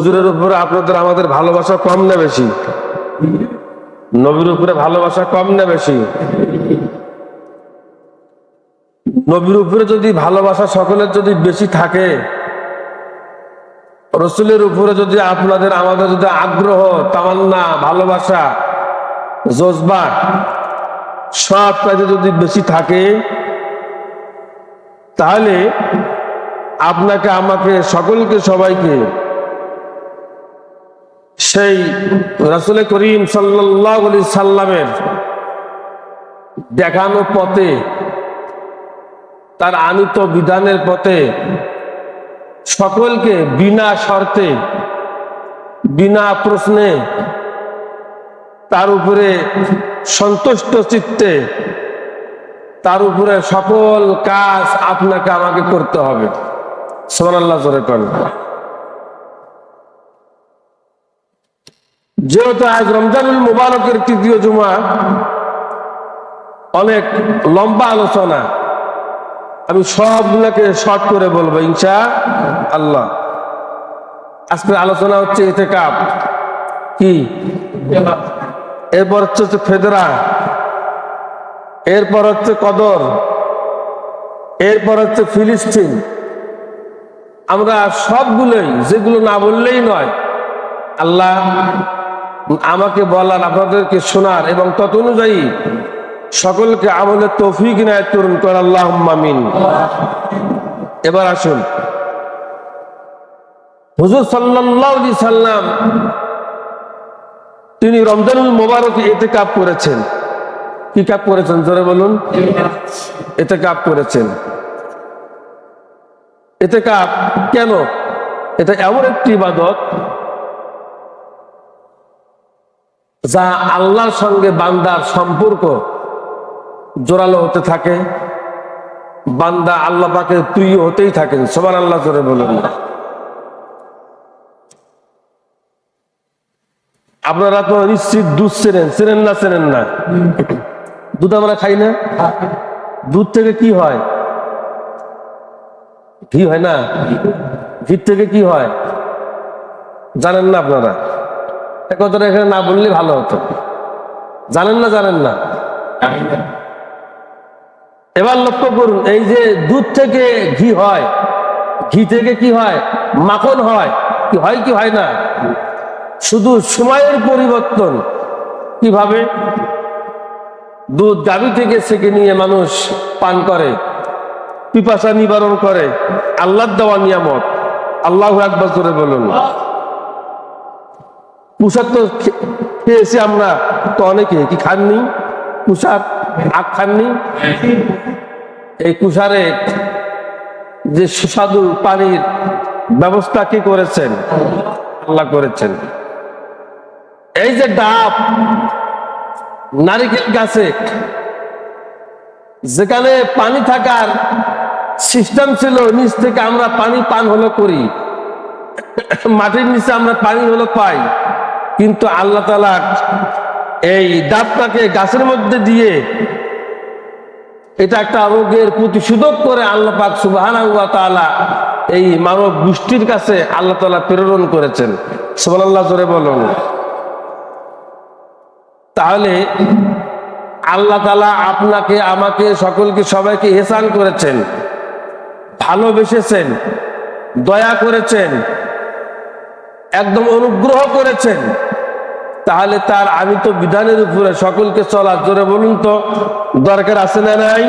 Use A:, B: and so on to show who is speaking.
A: হুজুরের উপরে আপনাদের আমাদের ভালোবাসা কম না বেশি? নবীর উপরে ভালোবাসা কম না বেশি? নবীর উপরে যদি ভালোবাসা সকলের যদি বেশি থাকে, রসুলের উপরে যদি আপনাদের, আমাদের যদি আগ্রহ, তামান্না, ভালোবাসা, জজবা সব কাজে যদি বেশি থাকে, তাহলে আপনাকে, আমাকে, সকলকে, সবাইকে সেই রাসুল করিম সাল্লাহ সাল্লামের দেখানো পথে, তার আনিত বিধানের পথে সকলকে বিনা শর্তে, বিনা প্রশ্নে তার উপরে সন্তুষ্ট চিত্তে, তার উপরে সকল কাজ আপনাকে আমাকে করতে হবে। সোমান আল্লাহ জোরে করেন যেহেতু আজ রমজানুল মুবারকের তৃতীয় জুমা, অনেক লম্বা আলোচনা। আমি সবগুলোকে শর্ট করে বলব, ইনশা আল্লাহ। আজকের আলোচনা হচ্ছে এতে কাপ কি? এরপর হচ্ছে ফেদরা এরপর হচ্ছে কদর। এরপর হচ্ছে ফিলিস্তিন। আমরা সবগুলোই, যেগুলো না বললেই নয়, আল্লাহ আমাকে বলার আপনাদেরকে শোনার এবং তত অনুযায়ী সকলকে আমলের তৌফিক নায়ত করুন, কর আল্লাহ মামিন এবার আসুন। হুজুর সাল্লাহ সাল্লাম, তিনি রমজানুল মোবারক এতে কাপ করেছেন। কি কাপ করেছেন? জোরে বলুন। এতে কাপ করেছেন। এতে কাপ কেন? এটা এমন একটি ইবাদত যা আল্লাহর সঙ্গে বান্দার সম্পর্ক জোরালো হতে থাকে, বান্দা আল্লাহ পাকে প্রিয় হতেই থাকেন। সবার আল্লাহ জোরে বলুন। আপনারা তো নিশ্চিত দুধ চেনেন চেনেন না চেনেন না? দুধ আমরা খাই না? দুধ থেকে কি হয়? ঘি হয় না? ঘি থেকে কি হয়? জানেন না আপনারা? কথাটা এখানে না বললে ভালো হতো। জানেন না জানেন না? এবার লক্ষ্য করুন, এই যে দুধ থেকে ঘি হয়, ঘি থেকে কি হয়? মাখন হয়। কি হয় কি হয় না? শুধু সময়ের পরিবর্তন। কীভাবে? দুধ গাভী থেকে সেকে নিয়ে মানুষ পান করে, পিপাসা নিবারণ করে। আল্লাহ দেওয়া নিয়ামত। আল্লাহ একবার করে বলুন। পুষার তো খেয়েছি আমরা, তো অনেকে কি খাননি? কুষার আখ খাননি? এই কুষারে যে সুস্বাদু পানির ব্যবস্থা কি করেছেন? আল্লাহ করেছেন। এই যে ডাব, নারিকেল গাছে, যেখানে পানি থাকার সিস্টেম ছিল, নিচ থেকে আমরা পানি পান হলো করি। মাটির নিচে আমরা পানি হলো পাই। কিন্তু আল্লাহ তালা এই ডাবটাকে গাছের মধ্যে দিয়ে এটা একটা রোগের প্রতিশোধক করে আল্লাহ পাক সুবাহানা এই মানব গোষ্ঠীর কাছে আল্লাহ তাআলা প্রেরণ করেছেন। সুবহানাল্লাহ জোরে বলুন। তাহলে আল্লাহ তালা আপনাকে, আমাকে, সকলকে, সবাইকে হেসান করেছেন, ভালোবেসেছেন, দয়া করেছেন একদম অনুগ্রহ করেছেন। তাহলে তার আমি তো বিধানের উপরে সকলকে চলার জোরে বলুন তো, দরকার আছে না নাই?